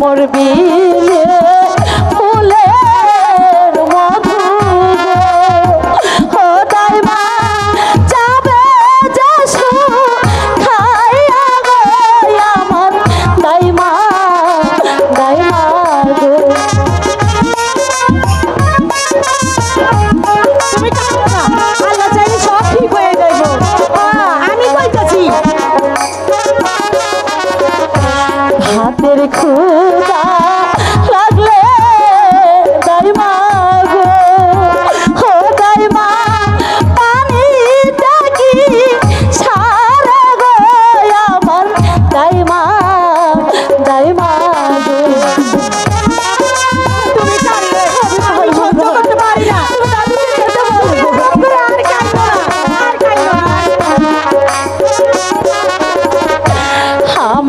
ভ্রমর বিলে ফুলের মধু ও তাই যাবে যাসু খাইয়া গো, আমার তাই মা গো। তুমি কাঁদো না, আল্লাহ চাইলে সব ঠিক হয়ে যাইব আমি কইতাছি হাতের খুদা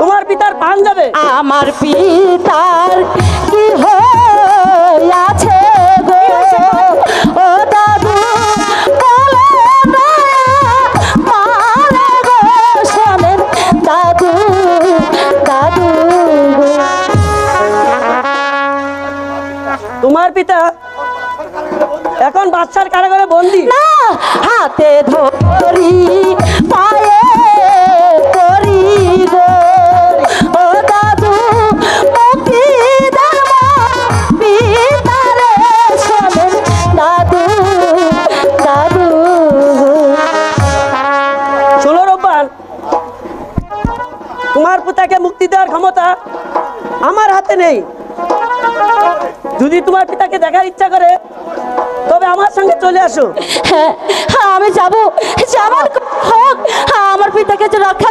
তোমার পিতার পান যাবে। আমার পিতার কি গো? ও দাদু দাদু দাদু। তোমার পিতা এখন বাচ্চার কারাগারে বন্দি। না হাতে ধরি পিতাকে মুক্তি দেওয়ার ক্ষমতা আমার হাতে নেই। যদি তোমার পিতাকে দেখার ইচ্ছা করে তবে আমার সঙ্গে চলে আসো। হ্যাঁ হ্যাঁ, আমি যাব। যাবার হোক হ্যাঁ, আমার পিতাকে রক্ষা